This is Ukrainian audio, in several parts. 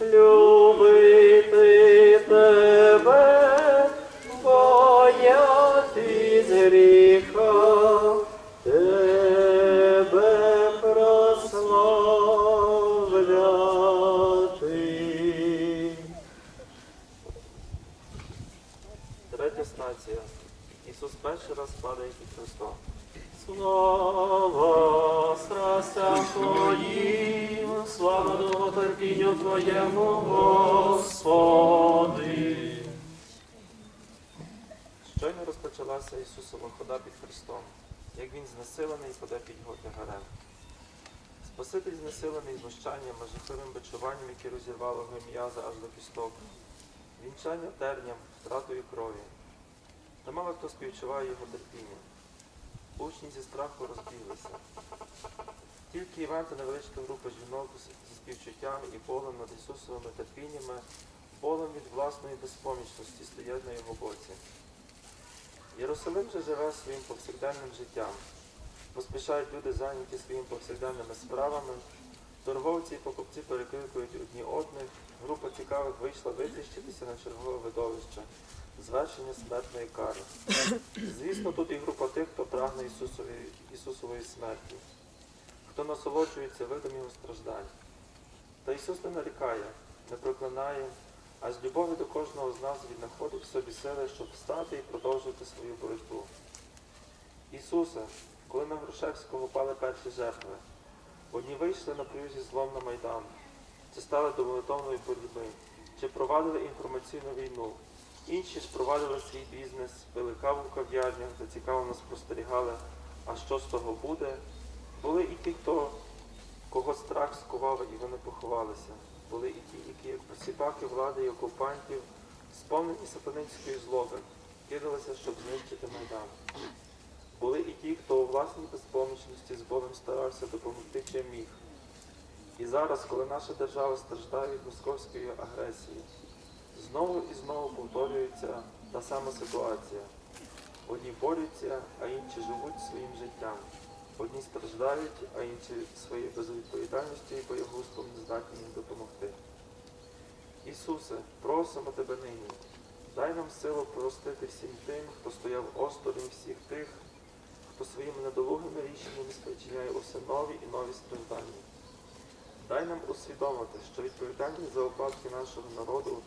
любити тебе, боятись гріха, тебе прославляти. Третя стація. Ісус перший раз падає під Христом. Слава страстям Твоїм, слава довготерпінню Твоєму, Господи. Щойно розпочалася Ісусова хода під Христом, як Він знесилений паде під го- тягарем. Спаситель знесилений знущанням, а жахливим бичуванням, яке розірвало його м'язи аж до кісток, вінчання терням, втратою крові. Та мало хто співчуває його терпіння. Учні зі страху розбіглися. Тільки Іван та невеличка група жінок зі співчуттям і болем над Ісусовими терпіннями, болем від власної безпомічності стоять на його боці. Єрусалим же живе своїм повсякденним життям. Поспішають люди зайняті своїми повсякденними справами, торговці і покупці перекликують одні одних, група цікавих вийшла витріщитися на чергове видовище, звершення смертної кари. Звісно, тут і група тих, хто прагне Ісусової, Ісусової смерті, хто насолоджується видом його страждань. Та Ісус не нарікає, не проклинає, а з любові до кожного з нас віднаходить в собі сили, щоб встати і продовжувати свою боротьбу. Ісусе, коли на Грушевського пали перші жертви, одні вийшли на плюзі злом на Майдан, чи стали до молитовної боротьби, чи провадили інформаційну війну, інші ж провадили свій бізнес, пили каву в кав'ярнях, зацікавлено спостерігали, а що з того буде. Були і ті, хто кого страх скував і вони поховалися. Були і ті, які, як посіпаки влади і окупантів, сповнені сатанинської злоби, кидалися, щоб знищити Майдан. Були і ті, хто у власній безпомічності з Богом старався допомогти чим міг. І зараз, коли наша держава страждає від московської агресії, знову і знову повторюється та сама ситуація. Одні борються, а інші живуть своїм життям. Одні страждають, а інші своєю безвідповідальністю і боягузтвом не здатні їм допомогти. Ісусе, просимо Тебе нині, дай нам силу простити всім тим, хто стояв осторонь всіх тих, хто своїми недолугими рішеннями спричиняє усе нові і нові страждання. Дай нам усвідомити, що відповідальність за упадки нашого народу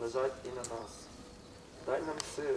лежать і на нас. Дай нам силу.